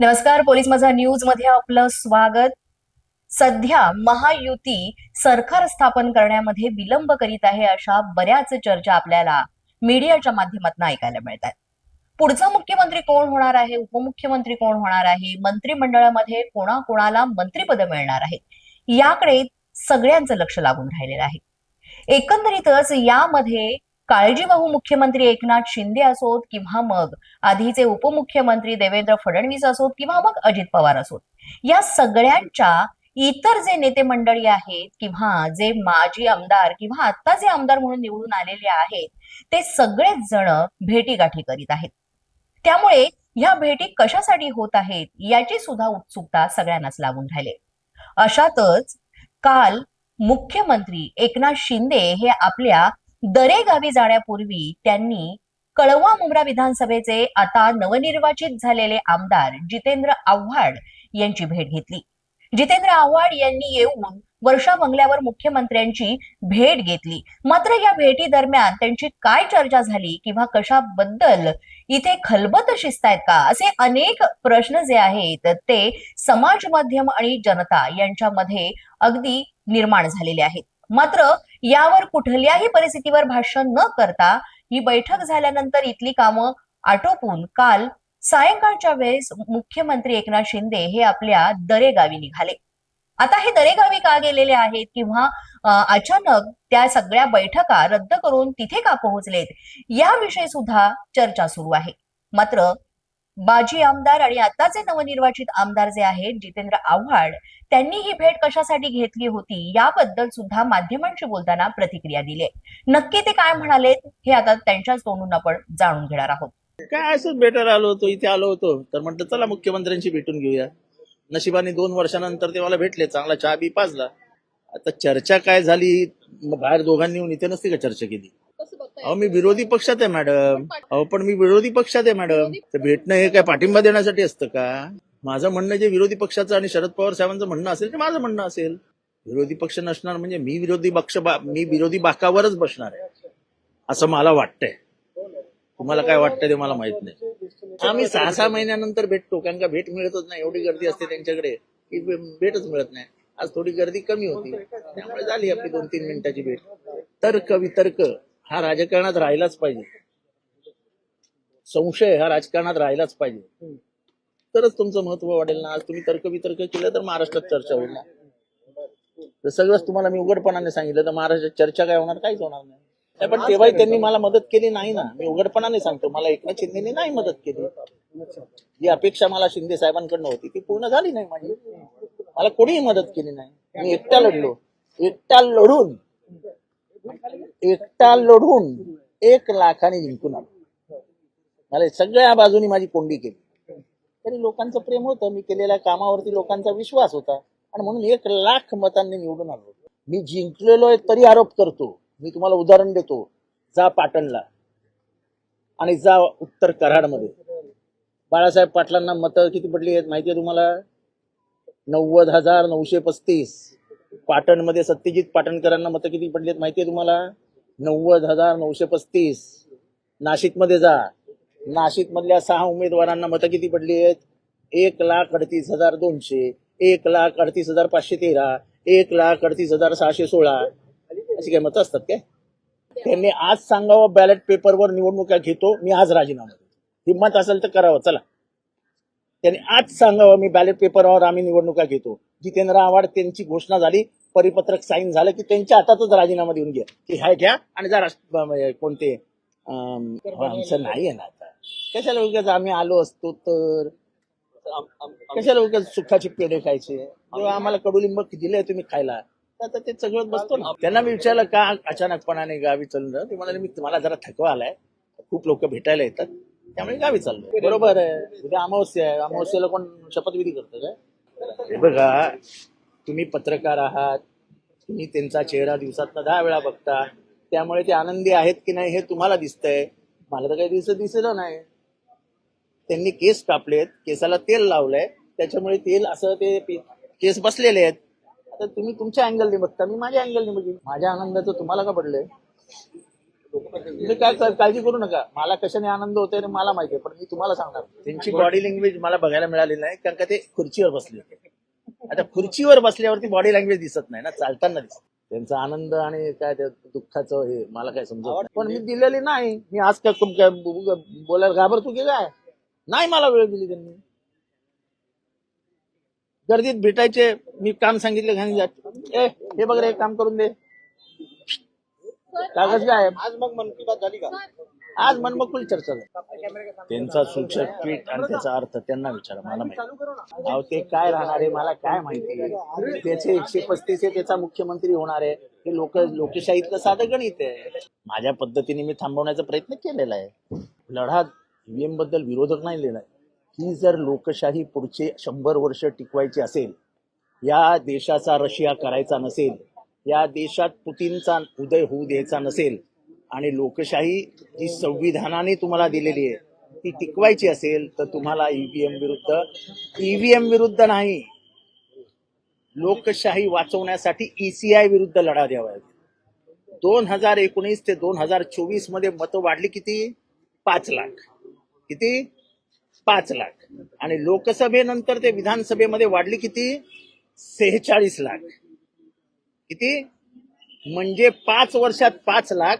नमस्कार पोलीस माझा न्यूजमध्ये आपलं स्वागत. सध्या महायुती सरकार स्थापन करण्यामध्ये विलंब करीत आहे अशा बऱ्याच चर्चा आपल्याला मीडियाच्या माध्यमातून ऐकायला मिळतात. पुढचा मुख्यमंत्री कोण होणार आहे? उपमुख्यमंत्री कोण होणार आहे? मंत्रिमंडळामध्ये कोणाकोणाला मंत्रिपद मिळणार आहे? याकडे सगळ्यांचं लक्ष लागून राहिलेलं आहे. एकंदरीतच यामध्ये काळजीवाहू मुख्यमंत्री एकनाथ शिंदे असोत किंवा मग आधीचे उपमुख्यमंत्री देवेंद्र फडणवीस असोत किंवा मग अजित पवार असोत. या सगळ्यांच्या इतर जे नेते मंडळी आहेत किंवा जे माजी आमदार किंवा आता जे आमदार म्हणून निवडून आलेले आहेत ते सगळेच जण भेटीगाठी करीत आहेत. त्यामुळे ह्या भेटी कशासाठी होत आहेत याची सुद्धा उत्सुकता सगळ्यांनाच लागून राहिले. अशातच काल मुख्यमंत्री एकनाथ शिंदे हे आपल्या दरे गावी जाण्यापूर्वी त्यांनी कळवा मुंब्रा विधानसभेचे आता नवनिर्वाचित झालेले आमदार जितेंद्र आव्हाड यांची भेट घेतली. जितेंद्र आव्हाड यांनी येऊन वर्षा बंगल्यावर मुख्यमंत्र्यांची भेट घेतली. मात्र या भेटी दरम्यान त्यांची काय चर्चा झाली किंवा कशाबद्दल इथे खलबत शिजतायत का असे अनेक प्रश्न जे आहेत ते समाज माध्यम आणि जनता यांच्यामध्ये अगदी निर्माण झालेले आहेत. मात्र यावर कुठल्याही परिस्थितीवर भाष्य न करता ही बैठक झाल्यानंतर इथली कामं आटोपून काल सायंकाळच्या वेळेस मुख्यमंत्री एकनाथ शिंदे हे आपल्या दरेगावी निघाले. आता हे दरेगावी का गेलेले आहेत किंवा अचानक त्या सगळ्या बैठका रद्द करून तिथे का पोहोचलेत याविषयी सुद्धा चर्चा सुरू आहे. मात्र बाजी आमदार आणि आताचे नवनिर्वाचित आमदार जे आहेत जितेंद्र आव्हाड त्यांनी ही भेट कशासाठी घेतली होती? याबद्दल सुद्धा माध्यमांशी बोलताना प्रतिक्रिया दिली नक्की ते काय म्हणालेत हे आता त्यांच्याच तोंडून आपण जाणून घेणार आहोत. काय असंच बेटर आलो होतो इथे आलो होतो. तर म्हटलं चला मुख्यमंत्र्यांशी भेटून घेऊया. नशिबाने दोन वर्षानंतर ते मला भेटले चांगला चहा बी पाजला. आता चर्चा काय झाली बाहेर दोघांनी येऊन इथे नसते का चर्चा केली? अहो मी विरोधी पक्षात आहे मॅडम अहो पण मी विरोधी पक्षात आहे मॅडम तर भेटणं हे काय पाठिंबा देण्यासाठी असतं का? माझं म्हणणं जे विरोधी पक्षाचं आणि शरद पवार साहेबांचं म्हणणं असेल ते माझं म्हणणं असेल. विरोधी पक्ष नसणार म्हणजे मी विरोधी पक्ष मी विरोधी बाकावरच बसणार आहे असं मला वाटतंय. तुम्हाला काय वाटतं ते मला माहीत नाही. आम्ही सहा सहा महिन्यानंतर भेटतो कारण का भेट मिळतच नाही. एवढी गर्दी असते त्यांच्याकडे की भेटच मिळत नाही. आज थोडी गर्दी कमी होती. त्यामुळे झाली आपली दोन तीन मिनिटाची भेट. तर्क वितर्क. हा राजकारणात राहिलाच पाहिजे. संशय हा राजकारणात राहिलाच पाहिजे. तरच तुमचं महत्त्व वाढेल ना. आज तुम्ही तर्क वितर्क केलं तर महाराष्ट्रात चर्चा होईल ना. तर सगळंच तुम्हाला मी उघडपणाने सांगितलं. तर महाराष्ट्रात चर्चा काय होणार? काहीच होणार नाही पण तेव्हाही त्यांनी मला मदत केली नाही ना. मी उघडपणाने सांगतो. मला एकनाथ शिंदेने नाही मदत केली. जी अपेक्षा मला शिंदे साहेबांकडनं होती ती पूर्ण झाली नाही माझी. मला कोणीही मदत केली नाही. मी एकटा लढलो. एकटा लढून एकटा लढून एक लाखाने जिंकून आलो. मला सगळ्या बाजूनी माझी कोंडी केली. तरी लोकांचं प्रेम होतं. मी केलेल्या कामावरती लोकांचा विश्वास होता. आणि म्हणून एक लाख मतांनी निवडून आलो मी जिंकलेलो आहे तरी आरोप करतो. मी तुम्हाला उदाहरण देतो. जा पाटणला आणि जा उत्तर कराडमध्ये. बाळासाहेब पाटलांना मतं किती पडली आहेत माहिती आहे तुम्हाला? नव्वद हजार नऊशे पस्तीस. पाटणमध्ये सत्यजित पाटणकरांना मतं किती पडली आहेत माहिती आहे तुम्हाला? नव्वद हजार नऊशे पस्तीस. नाशिकमध्ये जा. नाशिक मधल्या सहा उमेदवारांना मतं किती पडली आहेत एक लाख अडतीस हजार दोनशे एक लाख अडतीस हजार पाचशे तेरा एक लाख अडतीस हजार सहाशे सोळा. अशी काय मतं असतात काय? त्यांनी आज सांगावं बॅलेट पेपरवर निवडणुका घेतो मी आज राजीनामा देतो. हिंमत असेल तर करावं चला. त्यांनी आज सांगावं मी बॅलेट पेपरवर आम्ही निवडणुका घेतो. जितेंद्र आव्हाड त्यांची घोषणा झाली परिपत्रक साईन झालं की त्यांच्या हातातच राजीनामा देऊन घ्या. की हाय घ्या आणि जरा कोणते आमचं नाही आहे. ना आता. कशाला उगाच आम्ही आलो असतो तर? कशाला उगाच सुखाचे पेढे खायचे? जेव्हा आम्हाला कडुलिंब दिले तुम्ही खायला. तर आता ते सगळं बसतो ना. त्यांना मी विचारलं का अचानकपणाने गावी चाललं ते म्हणाले मी मला जरा थकवा आलाय. खूप लोक भेटायला येतात. त्यामुळे गावी चाललो बरोबर आहे. उद्या अमावस्या आहे. अमावस्याला कोण शपथविधी करतं काय हे बघा तुम्ही पत्रकार आहात तुम्ही त्यांचा चेहरा दिवसात दहा वेळा बघता त्यामुळे ते आनंदी आहेत की नाही हे तुम्हाला दिसतंय. मला तर काही दिवस दिसलं नाही. त्यांनी केस कापलेत केसाला तेल लावलंय त्याच्यामुळे तेल असं ते केस बसलेले आहेत. आता तुम्ही तुमच्या अँगलने बघता मी माझ्या अँगलने बघितलं माझ्या आनंदाचं तुम्हाला का पडलंय? तुम्ही काय काळजी करू नका. मला कशाने आनंद होतोय मला माहिती आहे पण मी तुम्हाला सांगणार. त्यांची बॉडी लँग्वेज मला बघायला मिळाली नाही कारण का ते खुर्चीवर बसले होते. आता खुर्चीवर बसल्यावरती बॉडी लँग्वेज दिसत नाही ना चालताना दिसत. त्यांचा आनंद आणि काय दुःखाचं हे मला काय समजत पण मी दिलेली नाही. मी आज काय बोलायला घाबरतो की काय? नाही मला वेळ दिली त्यांनी. गर्दीत भेटायचे मी काम सांगितलं घाणी जात ए हे बघ रे एक काम करून दे. कागद काय आहे? आज मग मन की बात झाली का? आज मनमोकळी चर्चा झाली? त्यांचा सूचक ट्विट आणि त्याचा अर्थ त्यांना विचारा मला माहिती. अहो ते काय राहणार आहे मला काय माहिती? त्याचे एकशे पस्तीस आहे त्याचा मुख्यमंत्री होणार आहे. हे लोक लोकशाहीतलं साधं गणित आहे? माझ्या पद्धतीने मी थांबवण्याचा प्रयत्न केलेला आहे. लढा ईव्हीएमबद्दल विरोधक नाही लिहिलाय. ही जर लोकशाही पुढचे शंभर वर्ष टिकवायची असेल या देशाचा रशिया करायचा नसेल या देशात पुतीनचा उदय होऊ द्यायचा नसेल आणि लोकशाही जी संविधानाने तुम्हाला दिलेली आहे ती टिकवायची असेल तर तुम्हाला ईव्हीएम विरुद्ध ईव्हीएम विरुद्ध नाही. लोकशाही वाचवण्यासाठी ईसीआय विरुद्ध लढा द्यावा. दोन हजार एकोणीस ते दोन हजार चोवीसमध्ये मतं वाढली किती? पाच लाख. किती? पाच लाख. आणि लोकसभेनंतर ते विधानसभेमध्ये वाढली किती? सेहेचाळीस लाख. किती? म्हणजे पाच वर्षात पाच लाख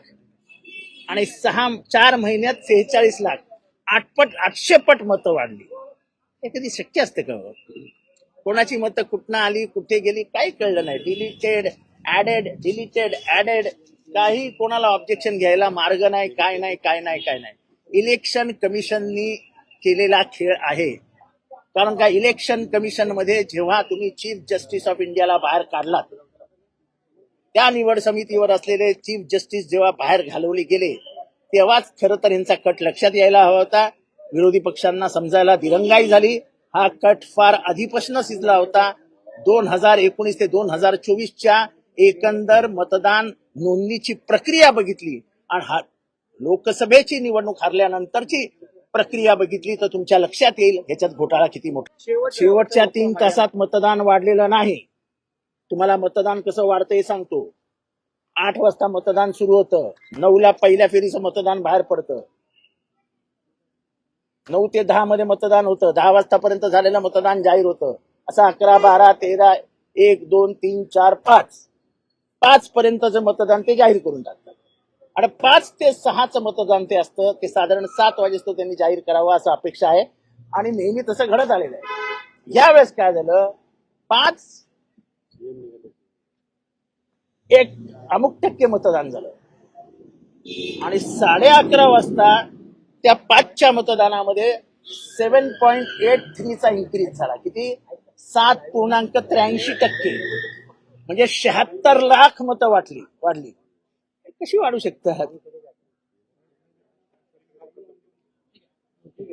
आणि सहा चार महिन्यात सेहेचाळीस लाख. आठपट आठशे पट मतं वाढली. हे कधी शक्य असते का? कोणाची मतं कुठनं आली कुठे गेली काही कळलं नाही. डिलिटेड ऍडेड डिलिटेड ऍडेड काही कोणाला ऑब्जेक्शन घ्यायला मार्ग नाही काय नाही काय नाही काय नाही. इलेक्शन कमिशननी केलेला खेळ आहे. कारण का इलेक्शन कमिशनमध्ये जेव्हा तुम्ही चीफ जस्टिस ऑफ इंडियाला बाहेर काढलात त्या निवड समितीवर असलेले चीफ जस्टिस जेव्हा बाहेर घालवले गेले तेव्हाच खरं तर यांचा कट लक्षात यायला हवा होता. विरोधी पक्षांना समजायला दिरंगाई झाली. हा कट फार आधीपासून शिजला होता. दोन हजार एकोणीस ते दोन हजार चोवीसच्या एकंदर मतदान नोंदणीची प्रक्रिया बघितली आणि हा लोकसभेची निवडणूक हरल्यानंतरची प्रक्रिया बघितली तर तुमच्या लक्षात येईल ह्याच्यात घोटाळा किती मोठा. शेवटच्या तीन तासात मतदान वाढलेलं नाही. तुम्हाला मतदान कसं वाढतं हे सांगतो. आठ वाजता मतदान सुरू होतं. नऊला पहिल्या फेरीचं मतदान बाहेर पडतं. नऊ ते दहा मध्ये मतदान होतं. दहा वाजतापर्यंत झालेलं मतदान जाहीर होतं. असं अकरा बारा तेरा एक दोन तीन चार पाच. पाच पर्यंतचं मतदान ते जाहीर करून टाकतात. आणि पाच ते सहाचं मतदान ते असतं. ते साधारण सात वाजेस्तो त्यांनी जाहीर करावं असं अपेक्षा आहे. आणि नेहमी तसं घडत आलेलं आहे. यावेळेस काय झालं? पाच एक अमुक टक्के मतदान झालं. आणि साडे अकरा वाजता त्या पाचच्या मतदानामध्ये सेव्हन पॉईंट एट थ्रीचा इन्क्रीज झाला. किती? सात पूर्णांक त्र्याऐंशी टक्के. म्हणजे शहात्तर लाख मतं वाटली वाढली. कशी वाढू शकतात?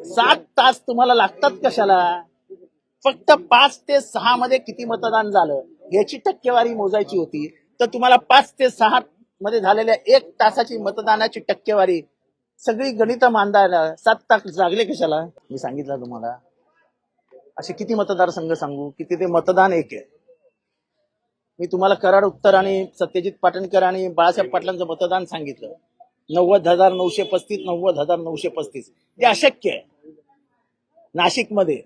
सात तास तुम्हाला लागतात कशाला? फक्त पाच ते सहा मध्ये किती मतदान झालं? याची टक्केवारी मोजायची होती. तर तुम्हाला पाच ते सहा मध्ये झालेल्या एक तासाची मतदानाची टक्केवारी सगळी गणित मांडायला सात तास जागले कशाला? मी सांगितलं तुम्हाला. असे किती मतदारसंघ सांगू? किती ते मतदान एक आहे. मी तुम्हाला कराड उत्तर आणि सत्यजित पाटणकर आणि बाळासाहेब पाटलांचं मतदान सांगितलं. नव्वद हजार नऊशे पस्तीस नव्वद हजार नऊशे पस्तीस. ते अशक्य आहे. नाशिकमध्ये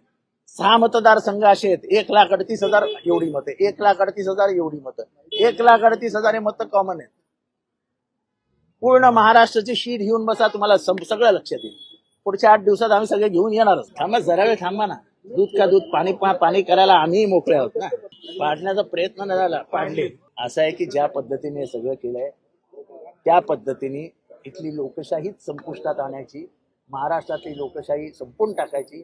सहा मतदारसंघ असे आहेत एक लाख अडतीस हजार एवढी मतं एक लाख अडतीस हजार एवढी मतं. एक लाख अडतीस हजार हे मतं कॉमन आहेत. पूर्ण महाराष्ट्राची शीट घेऊन बसा तुम्हाला सगळं लक्षात येईल. पुढच्या आठ दिवसात आम्ही सगळे घेऊन येणारच. थांबा जरा वेळ थांबा ना. दूध का दूध पाणी पा पाणी करायला आम्ही मोकळे आहोत ना. पाडण्याचा प्रयत्न न झाला पाडले. असं आहे की ज्या पद्धतीने हे सगळं केलंय त्या पद्धतीने इथली लोकशाहीच संपुष्टात आणायची महाराष्ट्रातली लोकशाही संपून टाकायची.